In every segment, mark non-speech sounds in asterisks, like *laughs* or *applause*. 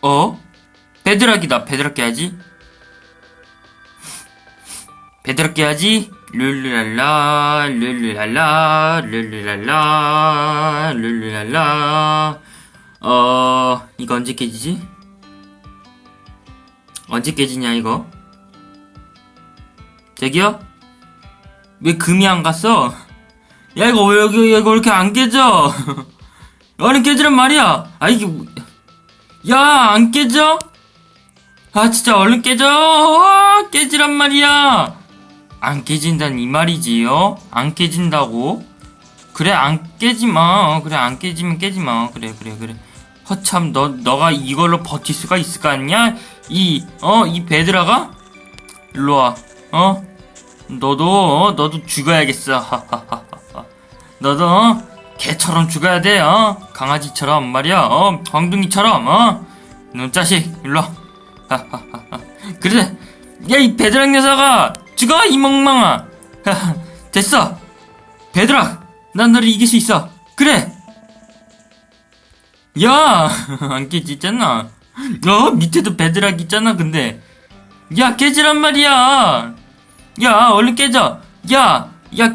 어? 베드락이다. 베드락 깨야지. 베드락 깨야지. 룰루랄라, 룰루랄라, 룰루랄라, 룰루랄라. 어, 이거 언제 깨지지? 언제 깨지냐, 이거? 저기요? 왜 금이 안 갔어? 야, 이거 왜 여기, 이거 왜 이렇게 안 깨져? *laughs* 얼른 깨지란 말이야! 아, 이게, 뭐- 야, 안 깨져? 아, 진짜 얼른 깨져! 아, 깨지란 말이야! 안 깨진다는 이 말이지, 요? 안 깨진다고? 그래, 안 깨지 마. 그래, 안 깨지면 깨지 마. 그래, 그래, 그래. 허참, 너, 너가 이걸로 버틸 수가 있을 거 아니야? 이, 어, 이 베드라가? 일로 와. 어? 너도, 어, 너도 죽어야겠어. *laughs* 너도, 어? 개처럼 죽어야 돼, 어? 강아지처럼 말이야, 어? 황둥이처럼, 어? 눈 자식, 일로 와. 하하하하. *laughs* 그래, 야, 이 베드락 녀석아! 죽어, 이 멍멍아! *laughs* 됐어! 베드락! 난 너를 이길 수 있어! 그래! 야! 안 깨지잖아. 어? 밑에도 베드락 있잖아, 근데. 야, 깨지란 말이야! 야, 얼른 깨져! 야! 야!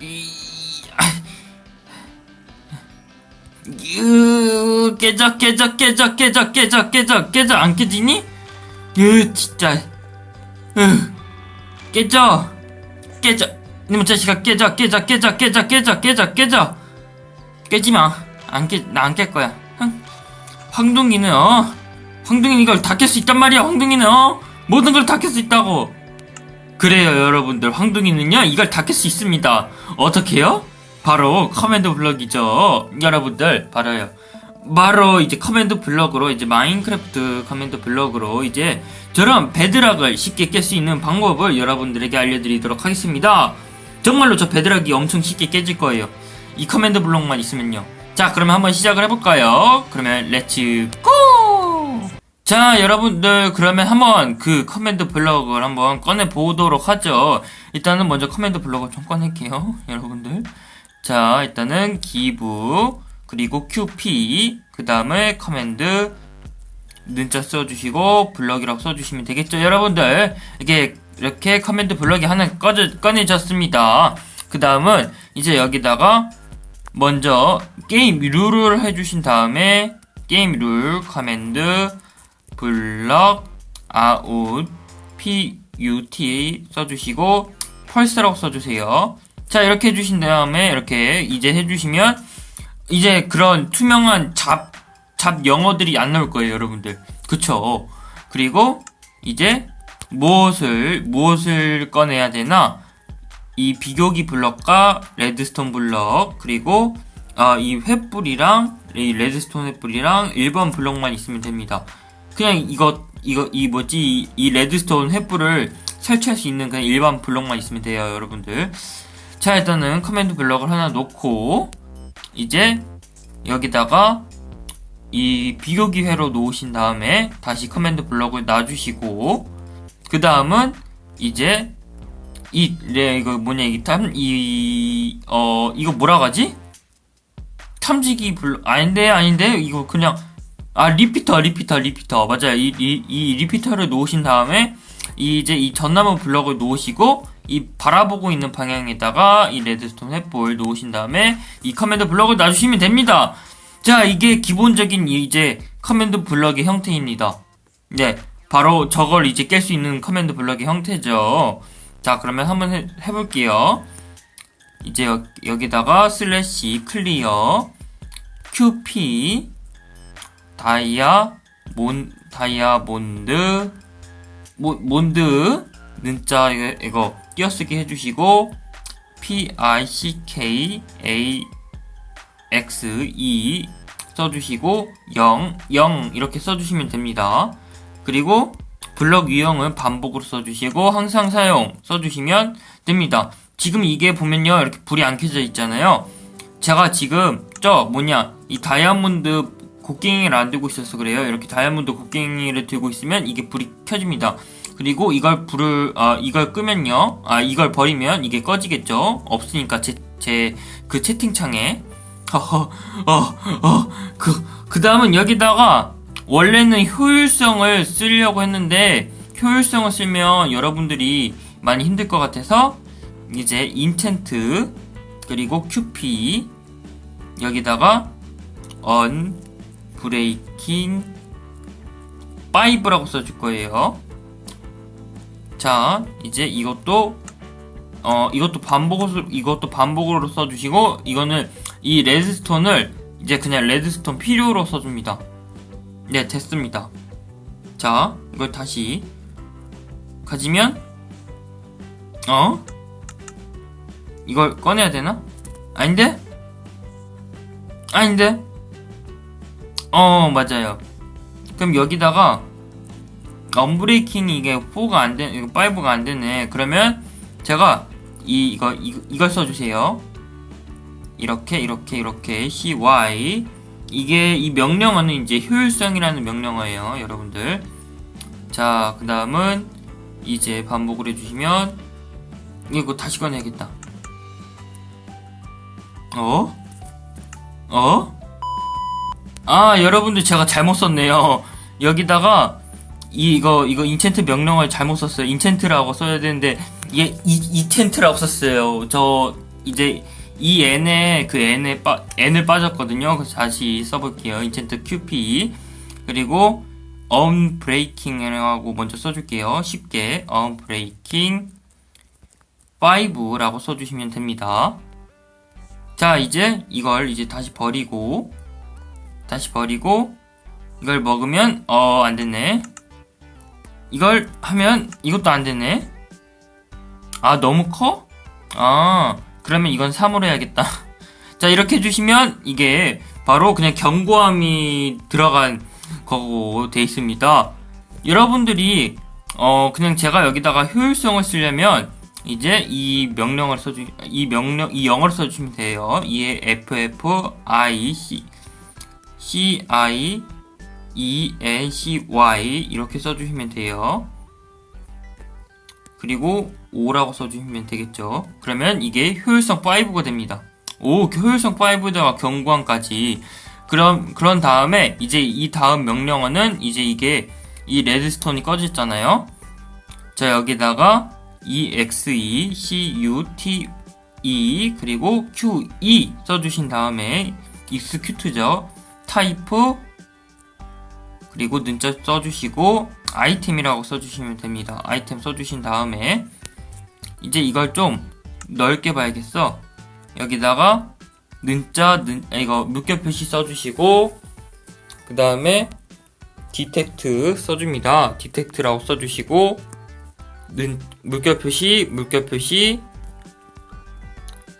이- 으, 깨져, 깨져, 깨져, 깨져, 깨져, 깨져, 깨져, 안 깨지니? 으, 진짜. 으, 깨져, 깨져. 이놈 자식아, 깨져, 깨져, 깨져, 깨져, 깨져, 깨져, 깨져. 깨지 마. 안 깨, 나 안 깰 거야. 흥. 황둥이는, 어? 황둥이는 이걸 다 깰 수 있단 말이야, 황둥이는, 어? 모든 걸 다 깰 수 있다고. 그래요, 여러분들. 황둥이는요, 이걸 다깰수 있습니다. 어떻게요? 바로 커맨드 블럭이죠. 여러분들, 바로요. 바로 이제 커맨드 블럭으로 이제 마인크래프트 커맨드 블럭으로 이제 저런 베드락을 쉽게 깰 수 있는 방법을 여러분들에게 알려드리도록 하겠습니다. 정말로 저 베드락이 엄청 쉽게 깨질 거예요. 이 커맨드 블럭만 있으면요. 자, 그러면 한번 시작을 해볼까요? 그러면 렛츠 고! 자, 여러분들 그러면 한번 그 커맨드 블럭을 한번 꺼내 보도록 하죠. 일단은 먼저 커맨드 블럭을 좀 꺼낼게요, *laughs* 여러분들. 자, 일단은 기브 그리고 qp 그 다음에 커맨드 는자 써주시고 블럭이라고 써주시면 되겠죠, 여러분들. 이게 이렇게 커맨드 블럭이 하나 꺼져, 꺼내졌습니다. 그 다음은 이제 여기다가 먼저 게임 룰을 해주신 다음에 게임 룰 커맨드 블럭 아웃 put 써주시고 펄스라고 써주세요. 자 이렇게 해주신 다음에 이렇게 이제 해주시면 이제 그런 투명한 잡, 잡 영어들이 안 나올 거예요 여러분들 그쵸 그리고 이제 무엇을 무엇을 꺼내야 되나 이 비교기 블럭과 레드스톤 블럭 그리고 아, 이 횃불이랑 이 레드스톤 횃불이랑 1번 블럭만 있으면 됩니다. 그냥 이거 이거 이 뭐지 이, 이 레드스톤 횃불을 설치할 수 있는 그냥 일반 블럭만 있으면 돼요, 여러분들. 자, 일단은 커맨드 블럭을 하나 놓고 이제 여기다가 이 비교 기 회로 놓으신 다음에 다시 커맨드 블럭을 놔주시고 그 다음은 이제 이, 네, 이거 뭐냐, 이 탐, 이, 어, 이거 뭐라 하지? 탐지기 블록, 아닌데, 아닌데, 이거 그냥, 아, 리피터, 리피터, 리피터. 맞아요. 이, 이, 이 리피터를 놓으신 다음에, 이, 이제 이 전나무 블럭을 놓으시고, 이 바라보고 있는 방향에다가 이 레드스톤 횃불 놓으신 다음에, 이 커맨드 블럭을 놔주시면 됩니다. 자, 이게 기본적인 이 이제 커맨드 블럭의 형태입니다. 네. 바로 저걸 이제 깰 수 있는 커맨드 블럭의 형태죠. 자, 그러면 한번 해, 해볼게요. 이제 여, 여기다가 슬래시 클리어 qp 다이아 몬 다이아몬드 모, 몬드 는자 이거, 이거 띄어쓰기 해주시고 p i c k a x e 써주시고 0 0 이렇게 써주시면 됩니다. 그리고 블럭 유형은 반복으로 써주시고 항상 사용 써주시면 됩니다. 지금 이게 보면요 이렇게 불이 안 켜져 있잖아요. 제가 지금 저 뭐냐 이 다이아몬드 곡괭이를 안 들고 있어서 그래요. 이렇게 다이아몬드 곡괭이를 들고 있으면 이게 불이 켜집니다. 그리고 이걸 불을 아 이걸 끄면요 아 이걸 버리면 이게 꺼지겠죠 없으니까 제 제 그 채팅창에 *laughs* 어어그 그 다음은 여기다가 원래는 효율성을 쓰려고 했는데 효율성을 쓰면 여러분들이 많이 힘들 것 같아서 이제 인텐트 그리고 QP 여기다가 언 브레이킹 5라고 써줄 거예요. 자, 이제 이것도 어 이것도 반복으로 이것도 반복으로 써주시고 이거는 이 레드스톤을 이제 그냥 레드스톤 필요로 써줍니다. 네, 됐습니다. 자, 이걸 다시 가지면 어 이걸 꺼내야 되나? 아닌데? 아닌데? 어 맞아요. 그럼 여기다가 언브레이킹이 이게 4가 안 되, 이거 5가 안 되네. 그러면 제가 이 이거 이, 이걸 써주세요. 이렇게 이렇게 이렇게 cy 이게 이 명령어는 이제 효율성이라는 명령어예요, 여러분들. 자, 그 다음은 이제 반복을 해주시면 이거 다시 꺼내야겠다. 어? 어? 아, 여러분들 제가 잘못 썼네요. 여기다가 이, 이거 이거 인챈트 명령어를 잘못 썼어요. 인챈트라고 써야 되는데 얘 이, 이챈트라고 썼어요. 저 이제 이 n에 그 n에 빠 n을 빠졌거든요. 그래서 다시 써볼게요. 인챈트 qp 그리고 unbreaking하고 먼저 써줄게요. 쉽게 unbreaking 5라고 써주시면 됩니다. 자 이제 이걸 이제 다시 버리고 다시 버리고 이걸 먹으면 어 안되네. 이걸 하면 이것도 안되네. 아 너무 커? 아 그러면 이건 3으로 해야겠다. *laughs* 자 이렇게 해주시면 이게 바로 그냥 경고함이 들어간 거고 돼 있습니다. 여러분들이 어 그냥 제가 여기다가 효율성을 쓰려면 이제 이 명령을 써주 이 명령 이 영어를 써주시면 돼요. 이에 ff i c c i e n c y 이렇게 써주시면 돼요. 그리고 5라고 써주시면 되겠죠. 그러면 이게 효율성 5가 됩니다. 오, 효율성 5에다가 경고함까지. 그럼, 그런 다음에, 이제 이 다음 명령어는, 이제 이게, 이 레드스톤이 꺼졌잖아요. 자, 여기다가, exe, cute, 그리고 qe 써주신 다음에, execute죠. 타이프, 그리고 는자 써주시고, 아이템이라고 써주시면 됩니다. 아이템 써주신 다음에, 이제 이걸 좀 넓게 봐야겠어. 여기다가 는자 는 아, 이거 물결 표시 써주시고 그 다음에 디텍트 써줍니다. 디텍트라고 써주시고 는 물결 표시 물결 표시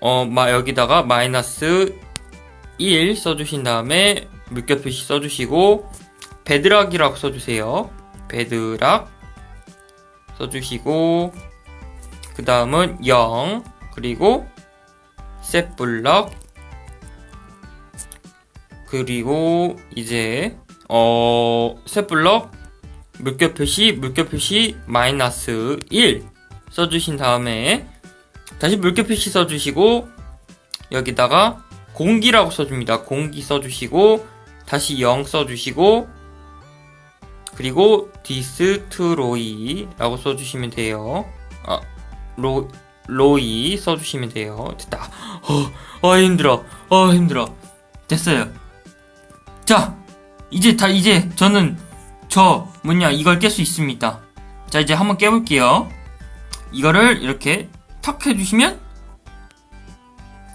어마 여기다가 마이너스 1 써주신 다음에 물결 표시 써주시고 베드락이라고 써주세요. 베드락 써주시고 그 다음은 0 그리고 셋블럭 그리고 이제 어 셋블럭 물결 표시 물결 표시 마이너스 1 써주신 다음에 다시 물결 표시 써주시고 여기다가 공기라고 써줍니다 공기 써주시고 다시 0 써주시고 그리고 디스트로이라고 써주시면 돼요 아, 로, 로이 써주시면 돼요. 됐다. 어, 어, 힘들어. 어, 힘들어. 됐어요. 자, 이제 다, 이제 저는 저, 뭐냐, 이걸 깰 수 있습니다. 자, 이제 한번 깨볼게요. 이거를 이렇게 턱 해주시면,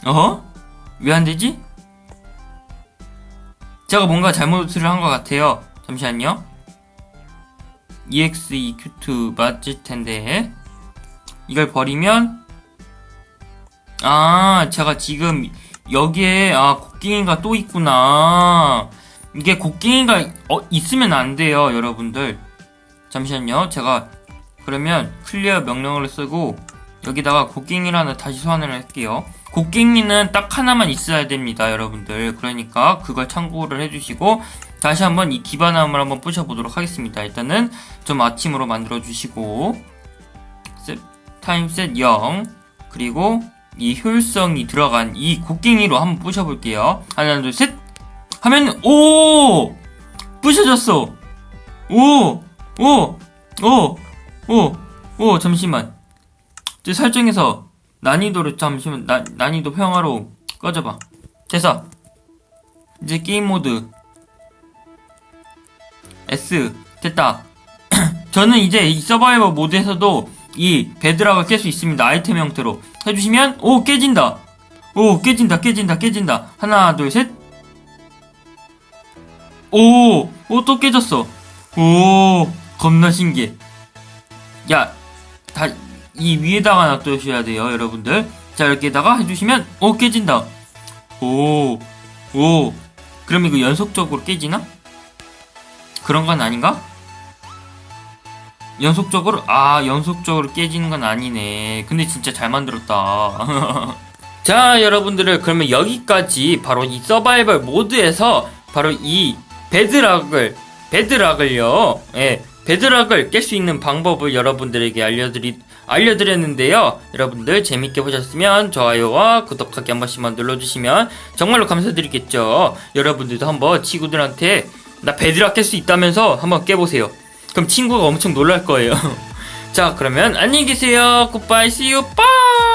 어? 왜안 되지? 제가 뭔가 잘못을 한 것 같아요. 잠시만요. execute 맞을 텐데. 이걸 버리면 아 제가 지금 여기에 아 곡괭이가 또 있구나 이게 곡괭이가 어, 있으면 안 돼요 여러분들 잠시만요 제가 그러면 클리어 명령어를 쓰고 여기다가 곡괭이라는 다시 소환을 할게요. 곡괭이는 딱 하나만 있어야 됩니다, 여러분들. 그러니까 그걸 참고를 해주시고 다시 한번 이 기반함을 한번 부셔보도록 하겠습니다. 일단은 좀 아침으로 만들어 주시고 셋, 타임셋 0 그리고 이 효율성이 들어간 이 곡괭이로 한번 부셔볼게요. 하나 둘 셋 하면 오 부셔졌어. 오 오 오 오오 잠시만. 제 설정에서 난이도를 잠시만 나, 난이도 평화로 꺼져봐. 됐어. 이제 게임 모드 S 됐다. *clears throat* 저는 이제 이 서바이벌 모드에서도 이 베드락을 깰 수 있습니다. 아이템 형태로 해주시면 오 깨진다. 오 깨진다 깨진다 깨진다. 하나 둘 셋. 오, 오또 깨졌어. 오 겁나 신기해. 야, 다 이 위에다가 놔두셔야 돼요, 여러분들. 자 이렇게다가 해주시면 오 깨진다. 오, 오. 그럼 이거 연속적으로 깨지나? 그런 건 아닌가? 연속적으로 아 연속적으로 깨지는 건 아니네 근데 진짜 잘 만들었다 *laughs* 자 여러분들을 그러면 여기까지 바로 이 서바이벌 모드에서 바로 이 베드락을 베드락을요 예 베드락을 깰 수 있는 방법을 여러분들에게 알려드리 알려드렸는데요 여러분들 재밌게 보셨으면 좋아요와 구독하기 한 번씩만 눌러주시면 정말로 감사드리겠죠 여러분들도 한번 친구들한테 나 베드락 깰 수 있다면서 한번 깨보세요 그럼 친구가 엄청 놀랄 거예요. *laughs* 자, 그러면 안녕히 계세요. 굿바이, see you, bye!